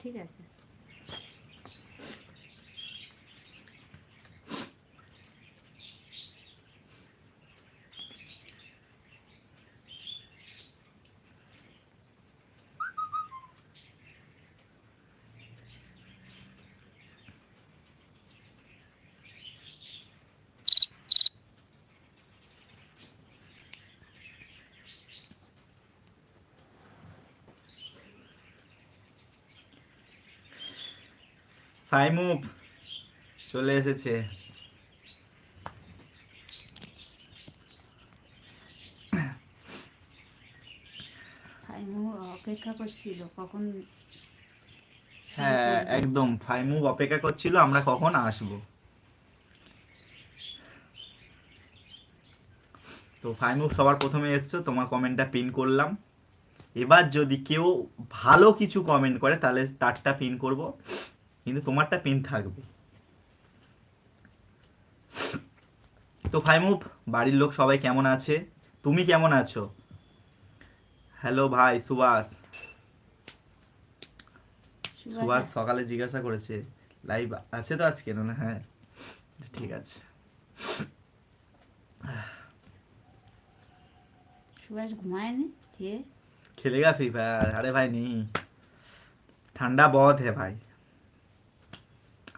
ঠিক আছে। ফাইমুভ চলে এসেছে। অপেক্ষা করছিল কখন হ্যাঁ একদম ফাইমুভ অপেক্ষা করছিল আমরা কখন আসব? তো ফাইমুভ সবার প্রথমে এসছো তোমার কমেন্টটা পিন করলাম। এবার যদি কেউ ভালো কিছু কমেন্ট করে তাহলে তারটা পিন করব। কিন্তু তোমারটা পেন থাকবে। তো ফাইমুভ বাড়ির লোক সবাই কেমন আছে? তুমি কেমন আছো? হ্যালো ভাই সুভাষ। সুভাষ সকালে জিজ্ঞাসা করেছে লাইভ আছে তো আজকে? না হ্যাঁ। ঠিক আছে। সুভাষ ঘুমায়নি? খেলেগা ফ্রি ফায়ার আরে ভাই নি ঠান্ডা বধ হ্যাঁ ভাই।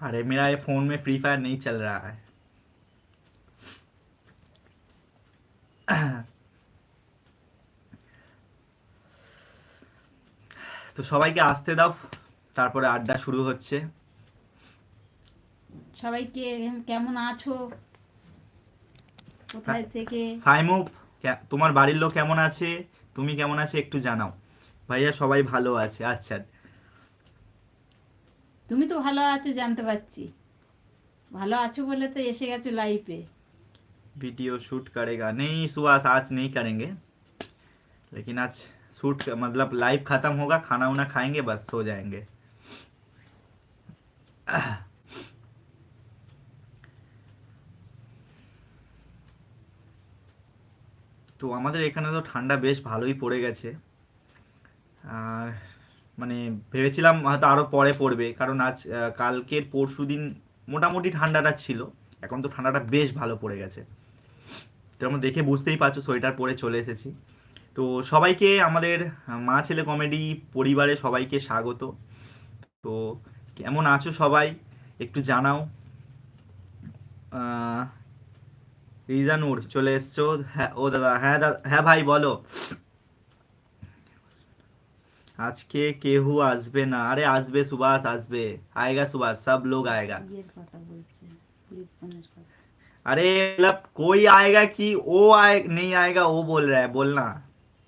अरे मेरा ये फोन में फ्री फायर नहीं चल रहा है তো সবাইকে আসতে দাও তারপরে আড্ডা শুরু হচ্ছে সবাইকে কেমন আছো কোথায় থেকে ফাইমুভ কে- তোমার বাড়ির লোক কেমন আছে তুমি কেমন আছে একটু জানাও ভাইয়া সবাই ভালো আছে আচ্ছা তুমি তো ভালো আছো জানতে পারছি ভালো আছো বলে তো এসে গেছো লাইফে वीडियो शूट करेगा नहीं सुबह आज नहीं करेंगे लेकिन आज शूट मतलब लाइव खत्म होगा खाना वाना खाएंगे बस सो जाएंगे তো আমাদের এখানে তো ঠান্ডা বেশ ভালোই পড়ে গেছে আর মানে ভেবেছিলাম হয়তো আরও পরে পড়বে, কারণ আজ কালকের পরশু দিন মোটামুটি ঠান্ডাটা ছিল, এখন তো ঠান্ডাটা বেশ ভালো পড়ে গেছে। তোমরা দেখে বুঝতেই পারছ, সোয়েটার পরে চলে এসেছি। তো সবাইকে আমাদের মা ছেলে কমেডি পরিবারে সবাইকে স্বাগত। তো কেমন আছো সবাই? একটু জানাও। রিজানুর, চলে এসছো? হ্যাঁ ও দাদা হ্যাঁ দাদা হ্যাঁ ভাই, বলো। আজকে কেহু আসবে না আরে আসবে সুভাষ আসবে আয়েগা সুভাষ সব লোক আয়েগা বিয়ের কথা বলছে লিপনের কথা अरे मतलब कोई आएगा कि वो आए नहीं आएगा वो बोल रहा है बोलना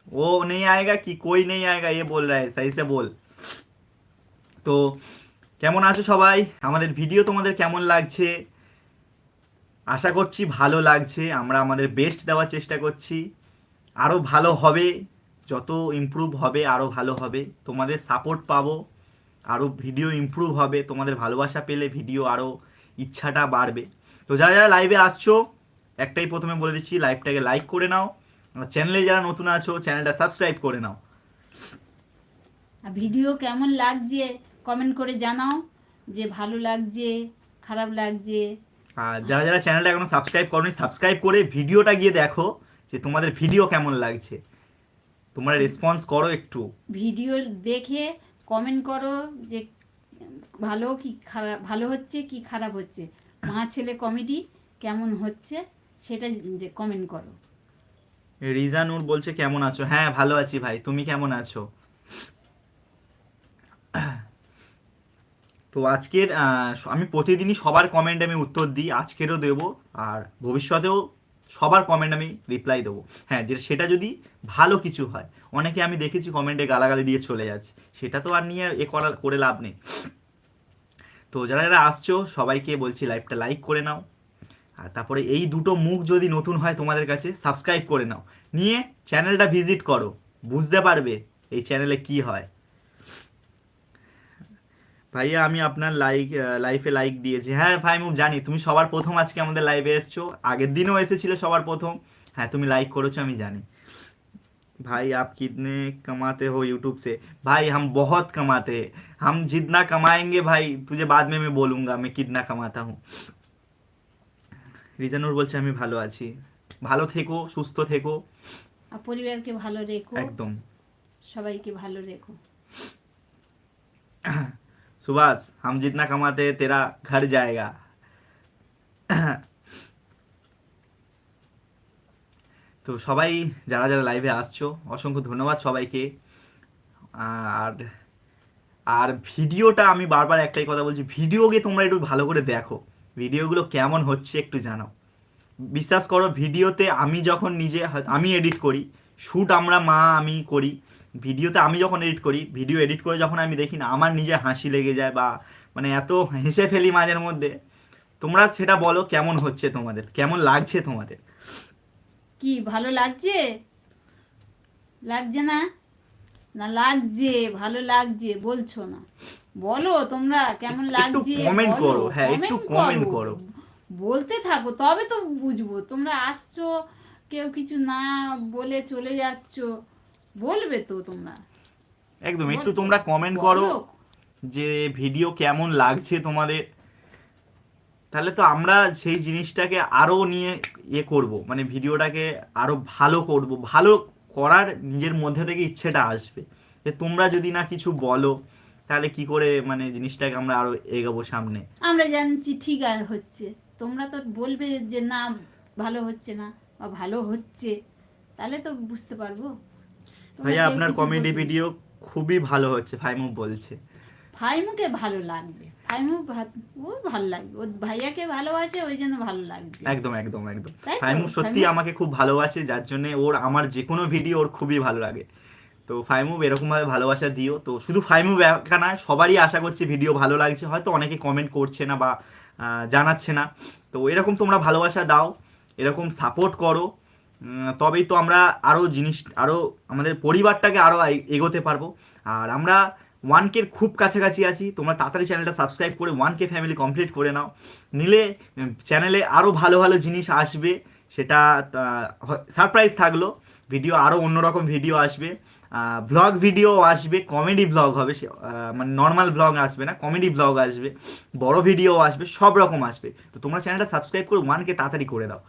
वो नहीं आएगा कि कोई नहीं आएगा ये बोल रहा है सही से बोल তো কেমন আছো সবাই আমাদের ভিডিও তোমাদের কেমন লাগছে আশা করছি ভালো লাগছে আমরা আমাদের বেস্ট দেওয়ার চেষ্টা করছি আরও ভালো হবে যত ইমপ্রুভ হবে আরও ভালো হবে। তোমাদের সাপোর্ট পাবো আরও ভিডিও ইমপ্রুভ হবে তোমাদের ভালোবাসা পেলে ভিডিও আরও ইচ্ছাটা বাড়বে। তো যারা যারা লাইভে আসছো একটাই প্রথমে বলে দিচ্ছি লাইভটাকে লাইক করে নাও। চ্যানেলে যারা নতুন আছো চ্যানেলটা সাবস্ক্রাইব করে নাও। ভিডিও কেমন লাগছে কমেন্ট করে জানাও যে ভালো লাগছে খারাপ লাগছে। আর যারা যারা চ্যানেলটা এখনও সাবস্ক্রাইব করনি সাবস্ক্রাইব করে ভিডিওটা গিয়ে দেখো যে তোমাদের ভিডিও কেমন লাগছে। তোমরা রেসপন্স করো একটু। ভিডিও দেখে কমেন্ট করো যে ভালো কি খারাপ ভালো হচ্ছে কি খারাপ হচ্ছে। মা ছেলে কমেডি কেমন হচ্ছে সেটা যে কমেন্ট করো। রিজানুর বলছে কেমন আছো? হ্যাঁ ভালো আছি ভাই। তুমি কেমন আছো? তো আজকের আমি প্রতিদিনই সবার কমেন্ট আমি উত্তর দিই আজকেরও দেবো। আর ভবিষ্যতেও সবার কমেন্ট আমি রিপ্লাই দেবো। হ্যাঁ যে সেটা যদি ভালো কিছু হয়, অনেকে আমি দেখেছি কমেন্টে গালাগালি দিয়ে চলে যাচ্ছে, সেটা তো আর নিয়ে এ করা করে লাভ নেই। তো যারা যারা আসছো, সবাইকে বলছি লাইভটা লাইক করে নাও। আর তারপরে এই দুটো মুখ যদি নতুন হয় তোমাদের কাছে সাবস্ক্রাইব করে নাও। নিয়ে চ্যানেলটা ভিজিট করো, বুঝতে পারবে এই চ্যানেলে কি হয়। ভাইয়া আমি আপনার লাইক লাইফে লাইক দিয়েছি হ্যাঁ ভাই মুখ জানি তুমি সবার প্রথম আজকে আমাদের লাইভে এসছো আগের দিনও এসেছিলে সবার প্রথম হ্যাঁ তুমি লাইক করেছো আমি জানি भाई आप कितने कमाते हो यूट्यूब से भाई हम बहुत कमाते हैं हम जितना कमाएंगे भाई तुझे बाद में मैं बोलूंगा मैं कितना कमाता हूँ রিজানুর বলছে আমি ভালো আছি ভালো থেকো সুস্থ থেকো আর পরিবারকে ভালো রেখো একদম সবাইকে ভালো রেখো सुभाष हम जितना कमाते हैं तेरा घर जाएगा তো সবাই যারা যারা লাইভে আসছো অসংখ্য ধন্যবাদ সবাইকে আর আর ভিডিওটা আমি বারবার একটাই কথা বলছি ভিডিওকে তোমরা একটু ভালো করে দেখো ভিডিওগুলো কেমন হচ্ছে একটু জানাও বিশ্বাস করো ভিডিওতে আমি যখন নিজে হয়- আমি এডিট করি শ্যুট আমরা মা আমি করি ভিডিওতে আমি যখন এডিট করি ভিডিও এডিট করে যখন আমি দেখি না আমার নিজে হাসি লেগে যায় বা মানে এত হেসে ফেলি মাঝের মধ্যে তোমরা সেটা বলো কেমন হচ্ছে তোমাদের কেমন লাগছে তোমাদের? কি ভালো লাগছে? লাগছে না? না লাগছে ভালো লাগছে বলছো না। বলো তোমরা কেমন লাগছে বলো, করো, হ্যাঁ, একটু comment করো। বলতে থাকো তবে তো বুঝব তোমরা আসছো কেউ কিছু না বলে চলে যাচ্ছ। বলবে তো তোমরা। একদম একটু তোমরা কমেন্ট করো যে ভিডিও কেমন লাগছে তোমাদের। তাহলে তো আমরা সেই জিনিসটাকে আরও নিয়ে ইয়ে করব মানে ভিডিওটাকে আরও ভালো করব ভালো করার নিজের মধ্যে থেকে ইচ্ছেটা আসবে। যে তোমরা যদি না কিছু বলো তাহলে কি করে মানে জিনিসটাকে আমরা আরও এগোবো সামনে? আমরা জানছি ঠিক আছে হচ্ছে। তোমরা তো বলবে যে না ভালো হচ্ছে না বা ভালো হচ্ছে। তাহলে তো বুঝতে পারব। ভাইয়া আপনার কমেডি ভিডিও খুবই ভালো হচ্ছে ফাইমু বলছে। ফাইমুকে ভালো লাগবে। ফাইমু ও ভালো লাগবে। ও ভাইয়াকে ভালোবাসে ওই জন্য ভালো লাগছে। একদম একদম একদম? ফাইমু সত্যি আমাকে খুব ভালোবাসে যার জন্য ওর আমার যে কোনো ভিডিও ওর খুবই ভালো লাগে। তো ফাইমু এরকমভাবে ভালোবাসা দিও। তো শুধু ফাইমু একা না সবারই আশা করছি ভিডিও ভালো লাগছে। হয়তো অনেকে কমেন্ট করছে না বা জানাচ্ছে না। তো এরকম তোমরা ভালোবাসা দাও এরকম সাপোর্ট করো। তবেই তো আমরা আরও জিনিস আরও আমাদের পরিবারটাকে আরও এগোতে পারব। আর আমরা ওয়ান কের খুব কাছাকাছি আছি। তোমরা তাড়াতাড়ি চ্যানেলটা সাবস্ক্রাইব করে ওয়ান কে ফ্যামিলি কমপ্লিট করে নাও। নিলে চ্যানেলে আরও ভালো ভালো জিনিস আসবে। সেটা সারপ্রাইজ থাকল। ভিডিও আরও অন্যরকম ভিডিও আসবে। ব্লগ ভিডিও আসবে। কমেডি ব্লগ হবে। মানে নর্মাল ব্লগ আসবে না। কমেডি ব্লগ আসবে। বড় ভিডিও আসবে। সব রকম আসবে। তো তোমরা চ্যানেলটা সাবস্ক্রাইব করে ওয়ানকে তাড়াতাড়ি করে দাও।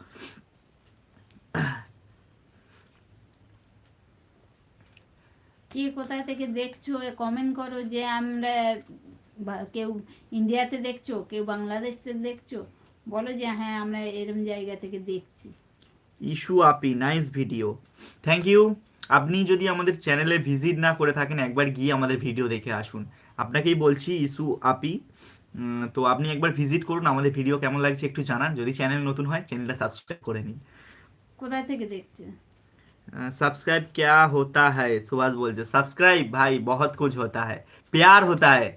কে কোথায় থেকে দেখছ? কমেন্ট করো যে আমরা কেউ ইন্ডিয়াতে দেখছ? কেউ বাংলাদেশ থেকে দেখছ? বলো যে হ্যাঁ আমরা এরম জায়গা থেকে দেখছি। Issue Api nice video thank you আপনি যদি আমাদের চ্যানেলে ভিজিট না করে থাকেন, একবার গিয়ে আমাদের ভিডিও দেখে আসুন। আপনাকেই বলছি ইস্যু আপি। তো আপনি একবার ভিজিট করুন, আমাদের ভিডিও কেমন লাগছে একটু জানান। যদি চ্যানেল নতুন হয় চ্যানেলটা সাবস্ক্রাইব করে নিন। কোথায় থেকে দেখছে सब्सक्राइब क्या होता है सुभाष बोल जो सब्सक्राइब भाई बहुत कुछ होता है प्यार होता है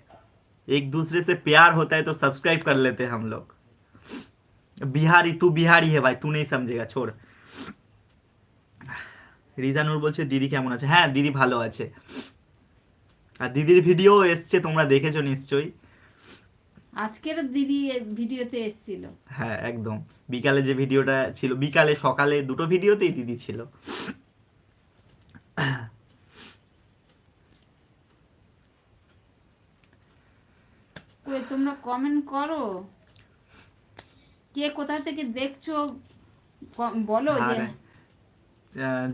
एक दूसरे से प्यार होता है तो सब्सक्राइब कर लेते हैं हम लोग बिहारी तू बिहारी है भाई तू नहीं समझेगा छोड़ রিজানুর বলছে দিদি কেমন আছে হ্যাঁ দিদি ভালো আছে আর দিদির ভিডিও এসছে তোমরা দেখেছো নিশ্চয়ই আজকের দিদি ভিডিওতে এসেছিল। হ্যাঁ একদম। বিকালে যে ভিডিওটা ছিল বিকালে সকালে দুটো ভিডিওতেই দিদি ছিল। তোমরা কমেন্ট করো। কে কোথা থেকে দেখছ? বলো যে।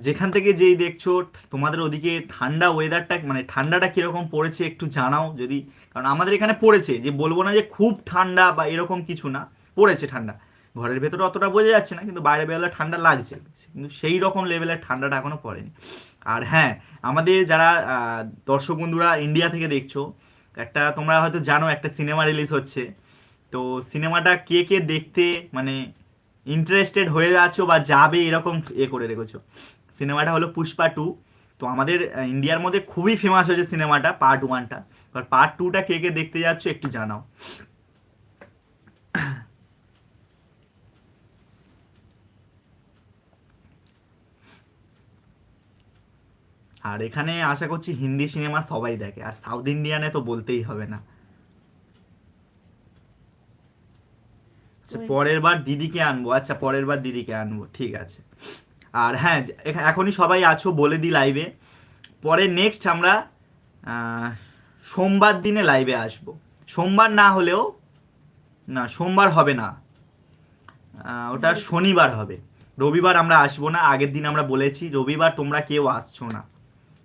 যেখান থেকে যেই দেখছ, তোমাদের ওদিকে ঠান্ডা ওয়েদারটা মানে ঠান্ডাটা কীরকম পড়েছে একটু জানাও যদি, কারণ আমাদের এখানে পড়েছে, যে বলব না যে খুব ঠান্ডা বা এরকম কিছু না, পড়েছে ঠান্ডা। ঘরের ভেতরে অতটা বোঝা যাচ্ছে না, কিন্তু বাইরে বেরোলে ঠান্ডা লাগছে। কিন্তু সেই রকম লেভেলের ঠান্ডাটা এখনও পড়েনি। আর হ্যাঁ আমাদের যারা দর্শক বন্ধুরা ইন্ডিয়া থেকে দেখছ, একটা তোমরা হয়তো জানো, একটা সিনেমা রিলিজ হচ্ছে। তো সিনেমাটা কে কে দেখতে মানে ইন্টারেস্টেড হয়ে আছো বা যাবে এরকম এ করে রেখেছো। সিনেমাটা হলো পুষ্পা টু। তো আমাদের ইন্ডিয়ার মধ্যে খুবই ফেমাস হয়েছে সিনেমাটা পার্ট ওয়ানটা আর পার্ট টুটা কে কে দেখতে যাচ্ছ একটু জানাও। আর এখানে আশা করছি হিন্দি সিনেমা সবাই দেখে, আর সাউথ ইন্ডিয়ানে তো বলতেই হবে না। আচ্ছা পরের বার দিদিকে আনব। আচ্ছা পরের বার দিদিকে আনব। ঠিক আছে। আর হ্যাঁ এখা- এখনই সবাই আছো বলে দিই লাইভে পরে নেক্সট আমরা সোমবার দিনে লাইভে আসব। সোমবার না হলেও না সোমবার হবে না। ওটা শনিবার হবে। রবিবার আমরা আসব না। আগের দিন আমরা বলেছি রবিবার তোমরা কেউ আসছো না।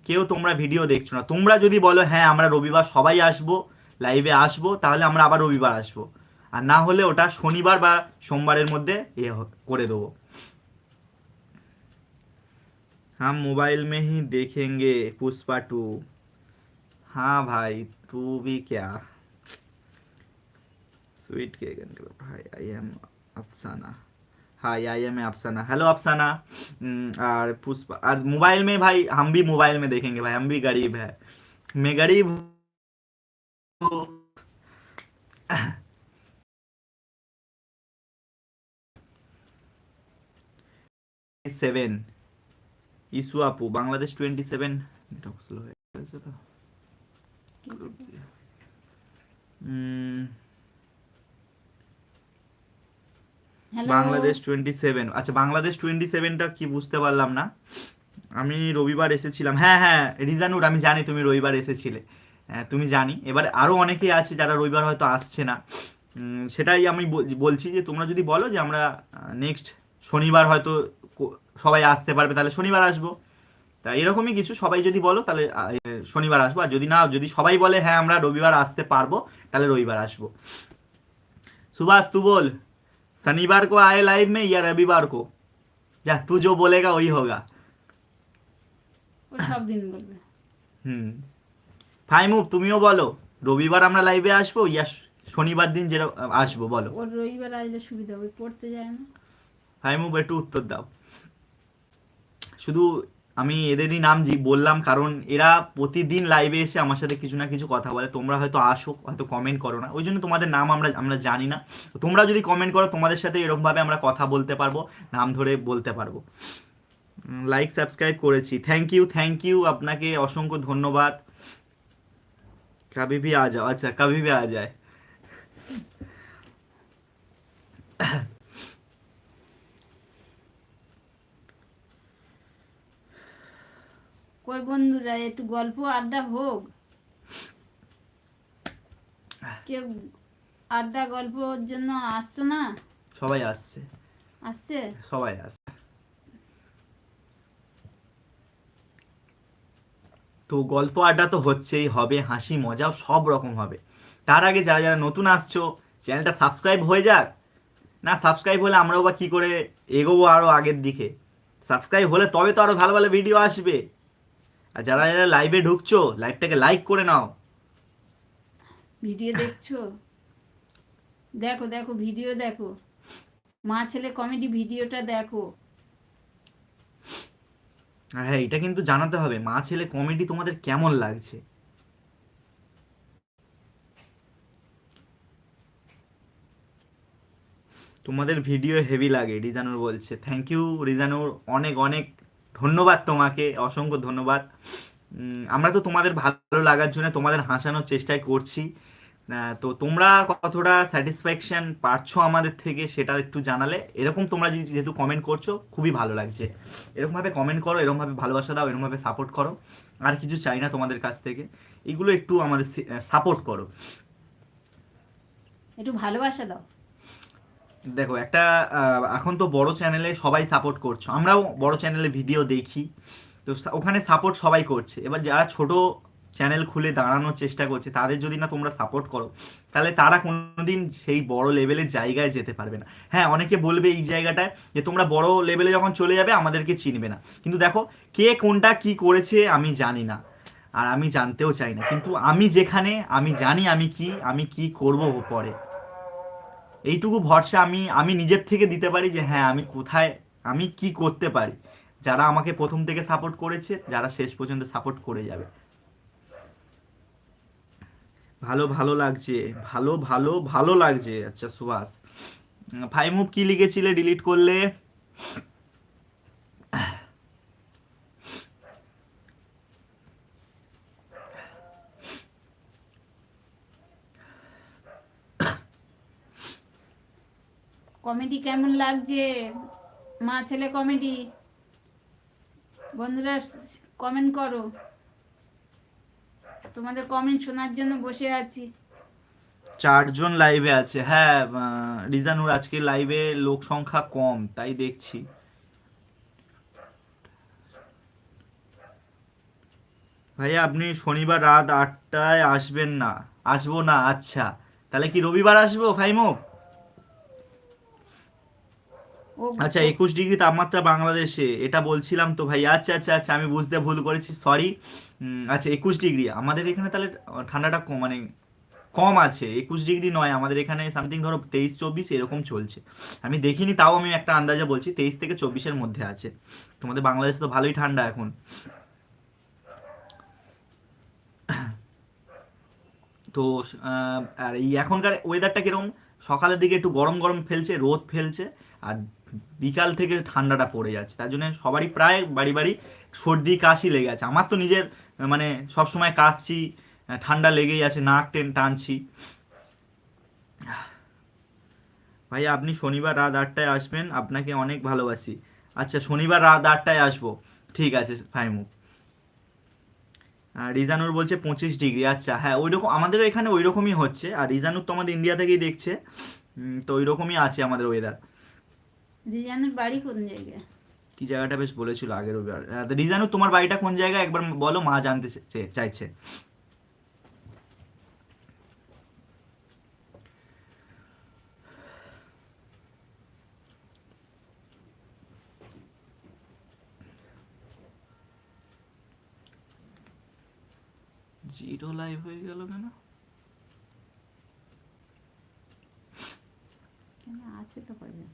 কেউ তোমরা ভিডিও দেখছ না। তোমরা যদি বলো হ্যাঁ আমরা রবিবার সবাই আসব লাইভে আসব তাহলে আমরা আবার রবিবার আসব। আর না হলে ওটা শনিবার বা সোমবারের মধ্যে এ হ- করে দেবো हम मोबाइल में ही देखेंगे पुष्पा टू हाँ भाई तू भी क्या sweet cake hi I am Afsana hi I M अफसाना हेलो अफसाना हम्म, और पुष्पा और मोबाइल में भाई हम भी मोबाइल में देखेंगे भाई हम भी गरीब है मैं गरीब हूँ সেভেন ইসু আপু বাংলাদেশ টোয়েন্টি সেভেন হয়ে গেছে তো। বাংলাদেশ টোয়েন্টি সেভেন আচ্ছা বাংলাদেশ টোয়েন্টি সেভেনটা কি বুঝতে পারলাম না। আমি রবিবার এসেছিলাম। হ্যাঁ হ্যাঁ রিজানুর আমি জানি তুমি রবিবার এসেছিলে। হ্যাঁ, তুমি জানি। এবার আরও অনেকেই আছে যারা রবিবার হয়তো আসছে না। উম, সেটাই আমি বলছি যে তোমরা যদি বলো যে আমরা নেক্সট শনিবার হয়তো সবাই আসতে পারবে তাহলে শনিবার আসব। তা এরকমই কিছু সবাই যদি বলো তাহলে শনিবার আসব। আর যদি না যদি সবাই বলে হ্যাঁ আমরা রবিবার আসতে পারব তাহলে রবিবার আসব। সুভাষ তু বল শনিবার কো আয়ে লাইভ মে ইয়া রবিবার কো? যা তু যো বলেগা ওই হোগা। হুম। ফাইমু তুমিও বলো রবিবার আমরা লাইভে আসব ইয়া শনিবার দিন যেরকম আসব বলো। রবিবার আসলে সুবিধা হবে পড়তে যায় না। ফাইমুভ একটু উত্তর দাও। শুধু আমি এদেরই নাম জি, বললাম, কারণ এরা প্রতিদিন লাইভে এসে আমার সাথে কিছু না কিছু কথা বলে। তোমরা হয়তো আসো হয়তো কমেন্ট করো না। ওই জন্য তোমাদের নাম আমরা আমরা জানি না। তোমরা যদি কমেন্ট করো, তোমাদের সাথে এরকমভাবে আমরা কথা বলতে পারব, নাম ধরে বলতে পারব। লাইক সাবস্ক্রাইব করেছি। থ্যাংক ইউ থ্যাংক ইউ আপনাকে অসংখ্য ধন্যবাদ। কবি ভি আ যাও আচ্ছা কবি ভি আ যায় কই বন্ধুরা একটু গল্প আড্ডা হোক। কেউ আড্ডা গল্পর জন্য আসছো না? সবাই আসছে। আসছে? সবাই আসছে। তো গল্প আড্ডা তো হচ্ছেই হবে হাসি মজাও সব রকম হবে। তার আগে যারা যারা নতুন আসছো চ্যানেলটা সাবস্ক্রাইব হয়ে যাক। না সাবস্ক্রাইব হলে আমরাও বা কী করে এগোবো আরও আগের দিকে। সাবস্ক্রাইব হলে তবে তো আরও ভালো ভালো ভিডিও আসবে। আর যারা যারা লাইভে ঢুকছো লাইভটাকে লাইক করে নাও। ভিডিও দেখছ? দেখো দেখো ভিডিও দেখো। মা ছেলে কমেডি ভিডিওটা দেখো। হ্যাঁ এটা কিন্তু জানাতে হবে মা ছেলে কমেডি তোমাদের কেমন লাগছে? তোমাদের ভিডিও হেভি লাগে রিজানুর বলছে। Thank you Rizanur. অনেক অনেক ধন্যবাদ তোমাকে, অসংখ্য ধন্যবাদ। আমরা তো তোমাদের ভালো লাগার জন্য তোমাদের হাসানোর চেষ্টাই করছি। তো তোমরা কতটা স্যাটিসফ্যাকশন পাচ্ছ আমাদের থেকে সেটা একটু জানালে। এরকম তোমরা যেহেতু কমেন্ট করছ, খুবই ভালো লাগছে। এরকমভাবে কমেন্ট করো, এরকমভাবে ভালোবাসা দাও, এরকমভাবে সাপোর্ট করো। আর কিছু চাই না তোমাদের কাছ থেকে। এগুলো একটু আমাদের সাপোর্ট করো। একটু ভালোবাসা দাও। দেখো, একটা এখন তো বড় চ্যানেলে সবাই সাপোর্ট করছ। আমরাও বড় চ্যানেলে ভিডিও দেখি। তো ওখানে সাপোর্ট সবাই করছে। এবার যারা ছোট চ্যানেল খুলে দাঁড়ানোর চেষ্টা করছে, তাদের যদি না তোমরা সাপোর্ট করো, তাহলে তারা কোনোদিন সেই বড় লেভেলের জায়গায় যেতে পারবে না। হ্যাঁ অনেকে বলবে এই জায়গাটায় যে তোমরা বড় লেভেলে যখন চলে যাবে, আমাদেরকে চিনবে না। কিন্তু দেখো, কে কোনটা কি করেছে, আমি জানি না। আর আমি জানতেও চাই না। কিন্তু আমি যেখানে, আমি জানি আমি কি আমি কি করব পরে। এইটুকু ভরসা আমি আমি নিজের থেকে দিতে পারি যে হ্যাঁ আমি কোথায়, আমি কি করতে পারি। যারা আমাকে প্রথম থেকে সাপোর্ট করেছে, যারা শেষ পর্যন্ত সাপোর্ট করে যাবে। ভালো ভালো লাগছে, ভালো ভালো ভালো লাগছে। আচ্ছা সুভাষ। ফাইমুভ কি লিখেছিলে ডিলিট করলে? কমেডি কেমন লাগছে? মা ছেলে কমেডি? বন্ধুরা কমেন্ট করো। তোমাদের কমেন্ট শোনার জন্য বসে আছি। চারজন লাইভে আছে। হ্যাঁ রিজানুর আজকে লাইভে লোক সংখ্যা কম, তাই দেখছি। ভাইয়া, আপনি শনিবার রাত আটটায় আসবেন না। আসব না আচ্ছা। তাহলে কি রবিবার আসব ফাইমো ও আচ্ছা একুশ ডিগ্রি তাপমাত্রা বাংলাদেশে, এটা বলছিলাম তো ভাই। আচ্ছা আচ্ছা আচ্ছা আমি বুঝতে ভুল করেছি সরি আচ্ছা একুশ ডিগ্রি, আমাদের এখানে তাহলে ঠান্ডাটা কম মানে কম আছে। একুশ ডিগ্রি নয়, আমাদের এখানে সামথিং ধরো তেইশ, চব্বিশ, এরকম চলছে। আমি দেখিনি, তাও আমি একটা আন্দাজে বলছি, তেইশ থেকে চব্বিশের মধ্যে আছে। তোমাদের বাংলাদেশে তো ভালোই ঠান্ডা এখন। তো আর এই এখনকার ওয়েদারটা কীরকম? সকালের দিকে একটু গরম গরম ফেলছে, রোদ ফেলছে, আর বিকাল থেকে ঠান্ডাটা পড়ে যাচ্ছে। তার জন্য সবারই প্রায় বাড়ি বাড়ি সর্দি, কাশি লেগে আছে। আমার তো নিজের মানে সব সময় কাশছি, ঠান্ডা লেগেই আছে, নাক টেন টানছি। ভাইয়া আপনি শনিবার রাত আটটায় আসবেন, আপনাকে অনেক ভালোবাসি। আচ্ছা শনিবার রাত আটটায় আসব। ঠিক আছে ফাইমু আর রিজানুর বলছে পঁচিশ ডিগ্রি। আচ্ছা হ্যাঁ ওই রকম আমাদের এখানে ওই রকমই হচ্ছে। আর রিজানুর তো আমাদের ইন্ডিয়া থেকেই দেখছে। তো ওই রকমই আছে আমাদের ওয়েদার রিজানের বাড়ি কোন জায়গায়? কি জায়গাটা বেশ বলেছিল আগের রবিবার রিজানুর তোমার বাড়িটা কোন জায়গায়? একবার বলো মা জানতে চাইছে। জিরো লাইভ হয়ে গেল কেন? কেন আছে তো কয়জন।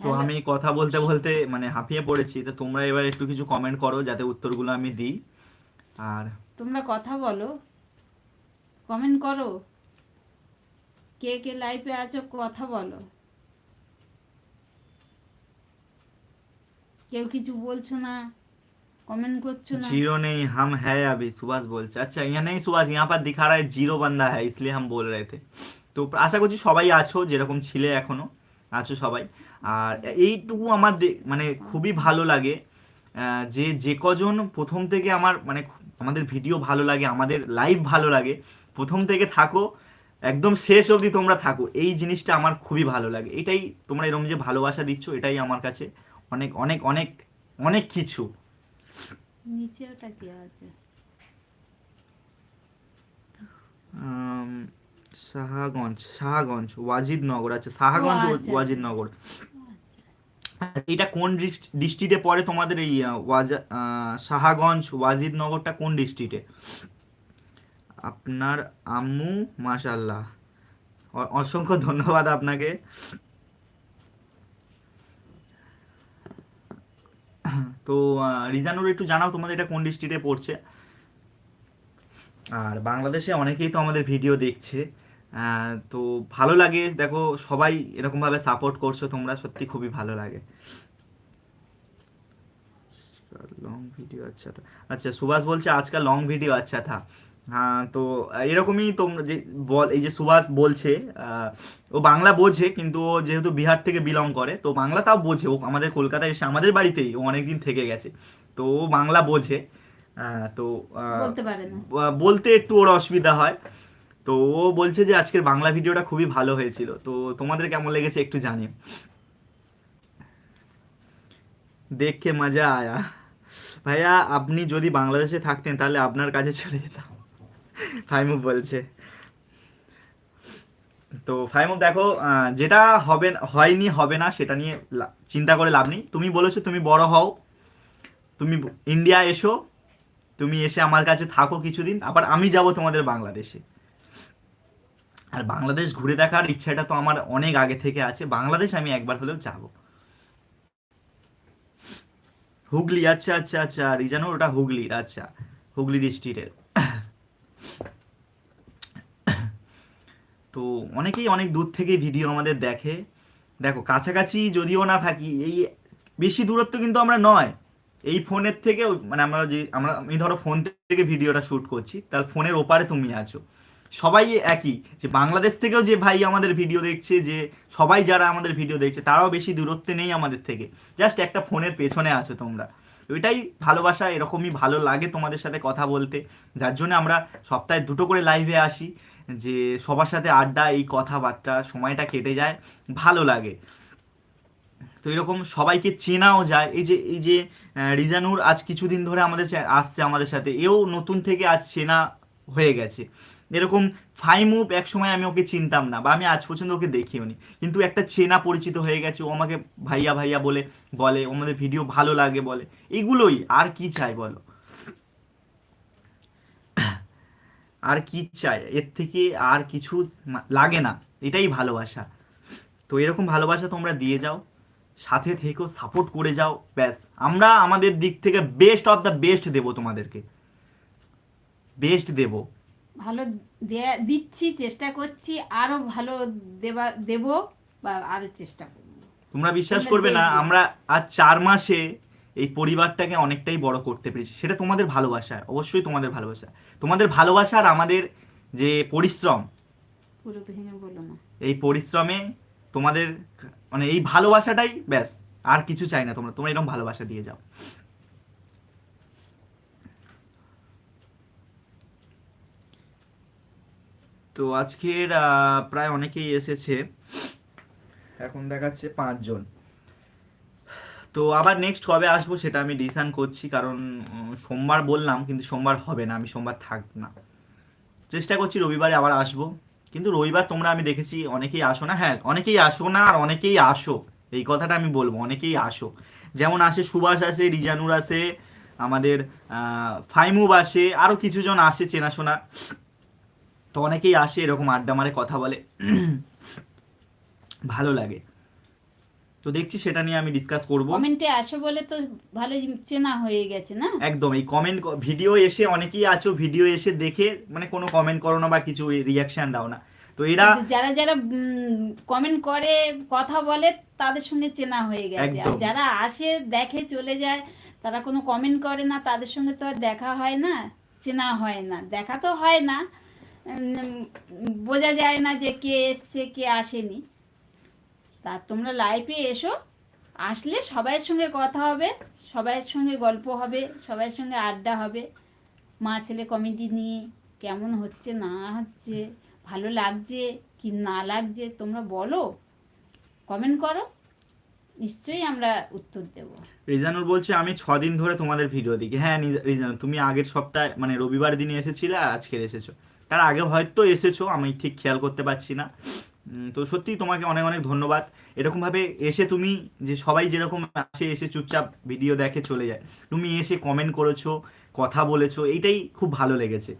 তো আমি কথা বলতে বলতে মানে হাঁপিয়ে পড়েছি তো তোমরা এবার একটু কিছু কমেন্ট করো যাতে উত্তরগুলো আমি দিই। আর তোমরা কথা বলো। কমেন্ট করো। কে কে লাইফে আছো কথা বলো। কেউ কিছু বলছো না कमेंट করছো না जीरो नहीं हम है अभी सुभाष বলছে আচ্ছা यहाँ नहीं सुभाष यहाँ पर दिखा रहा है जीरो बंदा है इसलिए हम बोल रहे थे তো আশা করছি সবাই আছো যেরকম ছিলে এখনো আছো সবাই আর এইটুকু আমার দে- মানে খুবই ভালো লাগে আহ, যে যে কজন প্রথম থেকে আমার মানে আমাদের ভিডিও ভালো লাগে আমাদের লাইভ ভালো লাগে প্রথম থেকে থাকো একদম শেষ অবধি তোমরা থাকো এই জিনিসটা আমার খুবই ভালো লাগে এটাই তোমরা এরকম যে ভালোবাসা দিচ্ছ এটাই আমার কাছে অনেক অনেক অনেক অনেক কিছু। নিচে ওটা কি আছে? সাহাগঞ্জ সাহাগঞ্জ ওয়াজিদনগর আচ্ছা সাহাগঞ্জ ও, ও- আচ্ছা, ওয়াজিদনগর। এটা কোন ডিস্ট্রিক্টে পড়ে তোমাদের এই ওয়াজা সাহাগঞ্জ ওয়াজিদনগরটা কোন ডিস্ট্রিক্টে? আপনার আম্মু মাশাল্লাহ অসংখ্য ধন্যবাদ আপনাকে। তো রিজানুর একটু জানাও তোমাদের এটা কোন ডিস্ট্রিক্টে পড়ছে। আর বাংলাদেশে অনেকেই তো আমাদের ভিডিও দেখছে তো ভালো লাগে, দেখো সবাই এরকমভাবে সাপোর্ট করছ তোমরা, সত্যি খুবই ভালো লাগে। লং ভিডিও আচ্ছা আচ্ছা সুভাষ বলছে আজকাল লং ভিডিও আচ্ছা থা হ্যাঁ তো এরকমই তোমরা যে বল এই যে সুভাষ বলছে আহ, ও বাংলা বোঝে কিন্তু ও যেহেতু বিহার থেকে বিলং করে তো বাংলা তাও বোঝে। ও আমাদের কলকাতায় এসে আমাদের বাড়িতেই ও অনেকদিন থেকে গেছে। তো ও বাংলা বোঝে তো বলতে একটু ওর অসুবিধা হয়। তো ও বলছে যে আজকের বাংলা ভিডিওটা খুবই ভালো হয়েছিল। তো তোমাদের কেমন লেগেছে একটু জানিও। দেখে মজা আয়া। ভাইয়া আপনি যদি বাংলাদেশে থাকতেন তাহলে আপনার কাছে চলে যেতাম। ফাইমুক বলছে। তো ফাইমুক দেখো যেটা হবে, হয়নি, হবে না, সেটা নিয়ে চিন্তা করে লাভ নেই। তুমি বলেছ তুমি বড় হও, তুমি ইন্ডিয়া এসো, তুমি এসে আমার কাছে থাকো কিছুদিন, আবার আমি যাব তোমাদের বাংলাদেশে। আর বাংলাদেশ ঘুরে দেখার ইচ্ছাটা তো আমার অনেক আগে থেকে আছে, বাংলাদেশ আমি একবার হলেও যাব। হুগলি আচ্ছা আচ্ছা আচ্ছা রিজানো ওটা হুগলির আচ্ছা হুগলি ডিস্ট্রিক্টের তো অনেকেই অনেক দূর থেকে ভিডিও আমাদের দেখে। দেখো, কাছাকাছি যদিও না থাকি, এই বেশি দূরত্ব কিন্তু আমরা নয়। এই ফোনের থেকেও মানে আমরা যে, আমরা, আমি ধরো ফোন থেকে ভিডিওটা শ্যুট করছি, তার ফোনের ওপারে তুমি আছো। সবাই একই, যে বাংলাদেশ থেকেও যে ভাই আমাদের ভিডিও দেখছে, যে সবাই যারা আমাদের ভিডিও দেখছে, তারাও বেশি দূরত্বে নেই আমাদের থেকে। জাস্ট একটা ফোনের পেছনে আছো তোমরা। ওইটাই ভালোবাসা, এরকমই ভালো লাগে তোমাদের সাথে কথা বলতে। যার জন্য আমরা সপ্তাহে দুটো করে লাইভে আসি। যে সবার সাথে আড্ডা, এই কথাবার্তা, সময়টা কেটে যায়, ভালো লাগে। তো এরকম সবাইকে চেনাও যায়। এই যে এই যে রিজানুর আজ কিছুদিন ধরে আমাদের আসছে আমাদের সাথে। এও নতুন থেকে আজ চেনা হয়ে গেছে। এরকম ফাইমুভ এক সময় আমি ওকে চিনতাম না বা আমি আজ পর্যন্ত ওকে দেখিও নি। কিন্তু একটা চেনা পরিচিত হয়ে গেছে। ও আমাকে ভাইয়া ভাইয়া বলে বলে আমাদের ভিডিও ভালো লাগে বলে। এগুলোই। আর কি চাই বলো? আর কি চাই? এর থেকে আর কিছু লাগে না। এটাই ভালোবাসা। তো এরকম ভালোবাসা তোমরা দিয়ে যাও সাথে থেকেও সাপোর্ট করে যাও ব্যাস। আমরা আমাদের দিক থেকে বেস্ট অফ দ্য বেস্ট দেবো তোমাদেরকে। বেস্ট দেবো। ভালো দিচ্ছি চেষ্টা করছি আরও ভালো দেবা দেব বা আরও চেষ্টা করব। তোমরা বিশ্বাস করবে না আমরা আজ চার মাসে এই পরিবারটাকে অনেকটাই বড় করতে পেরেছি। সেটা তোমাদের ভালোবাসা অবশ্যই তোমাদের ভালোবাসা। তোমাদের ভালোবাসা আর আমাদের যে পরিশ্রম এই পরিশ্রমে তোমাদের মানে এই ভালোবাসাটাই ব্যাস আর কিছু চাই না তোমরা। তোমরা এরকম ভালোবাসা দিয়ে যাও। তো আজকের প্রায় অনেকেই এসেছে। এখন দেখাচ্ছে পাঁচজন। তো আবার নেক্সট কবে আসব সেটা আমি ডিসিশন করছি, কারণ সোমবার বললাম, কিন্তু সোমবার হবে না, আমি সোমবার থাকব না। চেষ্টা করছি রবিবারে আবার আসব, কিন্তু রবিবার তোমরা আমি দেখেছি অনেকেই আসো না হ্যাঁ অনেকেই আসো না আর অনেকেই আসো, এই কথাটা আমি বলব, অনেকেই আসো। যেমন আসে সুভাষ আসে, রিজানুর আসে, আমাদের ফাইমুব আসে আরও কিছুজন আসে চেনাশোনা। তো অনেকেই আসে এরকম আড্ডা মারে, কথা বলে। ভালো লাগে। তো দেখছি সেটা নিয়ে আমি ডিসকাস করব। কমেন্টে আসো বলে তো ভালো চেনা হয়ে গেছে না? একদম এই কমেন্ট ভিডিও এসে অনেকেই আছো ভিডিও এসে দেখে মানে কোনো কমেন্ট করো না বা কিছু রিয়াকশন দাও না। তো এরা যারা যারা কমেন্ট করে কথা বলে তাদের সঙ্গে চেনা হয়ে গেছে। আর যারা আসে দেখে চলে যায় তারা কোনো কমেন্ট করে না তাদের সঙ্গে তো আর দেখা হয় না চেনা হয় না। দেখা তো হয় না বোঝা যায় না যে কে এসছে কে আসেনি। তা তোমরা লাইভে এসো, আসলে সবাইয়ের সঙ্গে কথা হবে, সবাইয়ের সঙ্গে গল্প হবে, সবাইয়ের সঙ্গে আড্ডা হবে। মা ছেলে কমেডি নিয়ে কেমন হচ্ছে, না হচ্ছে, ভালো লাগছে কি না লাগছে, তোমরা বলো কমেন্ট করো, নিশ্চয়ই আমরা উত্তর দেব। রিজানুর বলছে, আমি ছ দিন ধরে তোমাদের ভিডিও দেখি। হ্যাঁ রিজানুর তুমি আগের সপ্তাহে মানে রবিবার দিনে এসেছিলে আজকের এসেছ। তার আগে হয়তো এসেছ, আমি ঠিক খেয়াল করতে পারছি না। তো সত্যি তোমাকে অনেক অনেক ধন্যবাদ এরকমভাবে এসে তুমি যে সবাই যেরকম আসে এসে চুপচাপ ভিডিও দেখে চলে যায় তুমি এসে কমেন্ট করেছো কথা বলেছো এইটাই খুব ভালো লেগেছে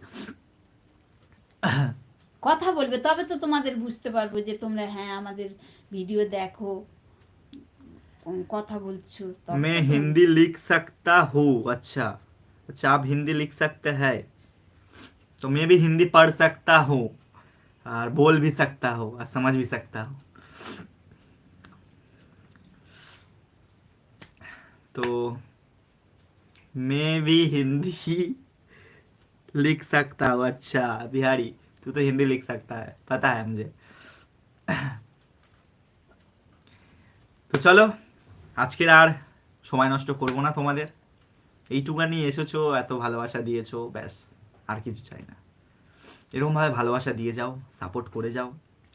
কথা বলবে তবে তো তোমাদের বুঝতে পারবো যে তোমরা হ্যাঁ আমাদের ভিডিও দেখো উম, কথা বলছো তবে मैं তো- हिंदी लिख सकता हूँ अच्छा अच्छा आप हिंदी लिख सकते हैं तो मैं भी हिंदी पढ़ सकता हूँ और बोल भी सकता हूँ और समझ भी सकता हूँ तो मैं भी हिंदी लिख सकता हूँ अच्छा बिहारी तू तो हिंदी लिख सकता है पता है मुझे তো চলো আজকের আর সময় নষ্ট করব না তোমাদের এইটুকানি এসেছো এত ভালোবাসা দিয়েছো ব্যাস আর কিছু চাই না এরকমভাবে ভালোবাসা দিয়ে যাও সাপোর্ট করে যাও।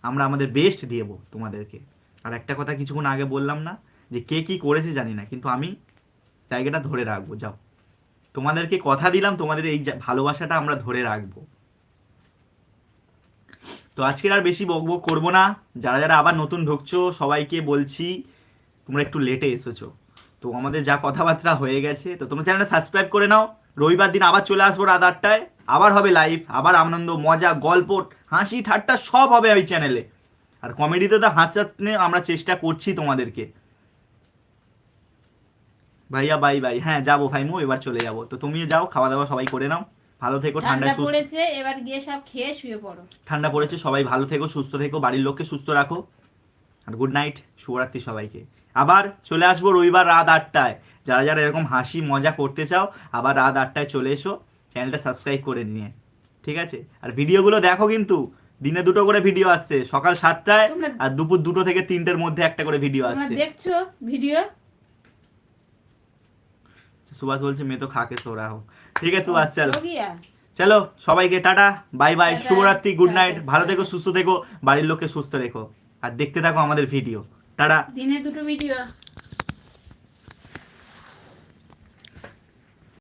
আমরা আমাদের বেস্ট দেবো তোমাদেরকে। আর একটা কথা কিছুক্ষণ আগে বললাম না, যে কে কি করেছে জানি না, কিন্তু আমি জায়গাটা ধরে রাখব, যাও। তোমাদেরকে কথা দিলাম, তোমাদের এই ভালোবাসাটা আমরা ধরে রাখব। তো আজকের আর বেশি বক বক করব না। যারা যারা আবার নতুন ঢুকছো, সবাইকে বলছি, তোমরা একটু লেটে এসেছ। তো আমাদের যা কথাবার্তা হয়ে গেছে, তো তোমরা চ্যানেলটা সাবস্ক্রাইব করে নাও। রবিবার দিন আবার চলে আসব রাত আটটায়। আবার হবে লাইভ আবার আনন্দ মজা গল্প হাসি ঠাট্টা সব হবে ওই চ্যানেলে আর কমেডিতে তো হাসাতে আমরা চেষ্টা করছি তোমাদেরকে। ভাইয়া বাই বাই হ্যাঁ যাব ভাইমু এবার চলে যাব। তো তুমিও যাও খাওয়া দাওয়া সবাই করে নাও। ভালো থেকো ঠান্ডা পড়েছে এবার গিয়ে সব খেয়ে শুয়ে পড়ো। ঠান্ডা পড়েছে সবাই ভালো থেকো সুস্থ থেকো বাড়ির লোককে সুস্থ রাখো। আর গুড নাইট শুভরাত্রি সবাইকে। আবার চলে আসব রবিবার রাত আটটায়। যারা যারা এরকম হাসি মজা করতে চাও আবার রাত আটটায় চলে এসো। চ্যানেলটা সাবস্ক্রাইব করে নিয়ে। ঠিক আছে? আর ভিডিওগুলো দেখো কিন্তু দিনে দুটো করে ভিডিও আসছে সকাল সাতটায় আর দুপুর দুটো থেকে তিনটের মধ্যে একটা করে ভিডিও আসছে। দেখছ ভিডিও সুভাষ বলছে মেয়ে তো খাকে সো রাহো ঠিক আছে সুভাষ চল। চলো সবাইকে টাটা বাই বাই শুভরাত্রি গুড নাইট ভালো থেকো সুস্থ থেকো বাড়ির লোককে সুস্থ রেখো। আর দেখতে থাকো আমাদের ভিডিও টাটা। দিনে দুটো ভিডিও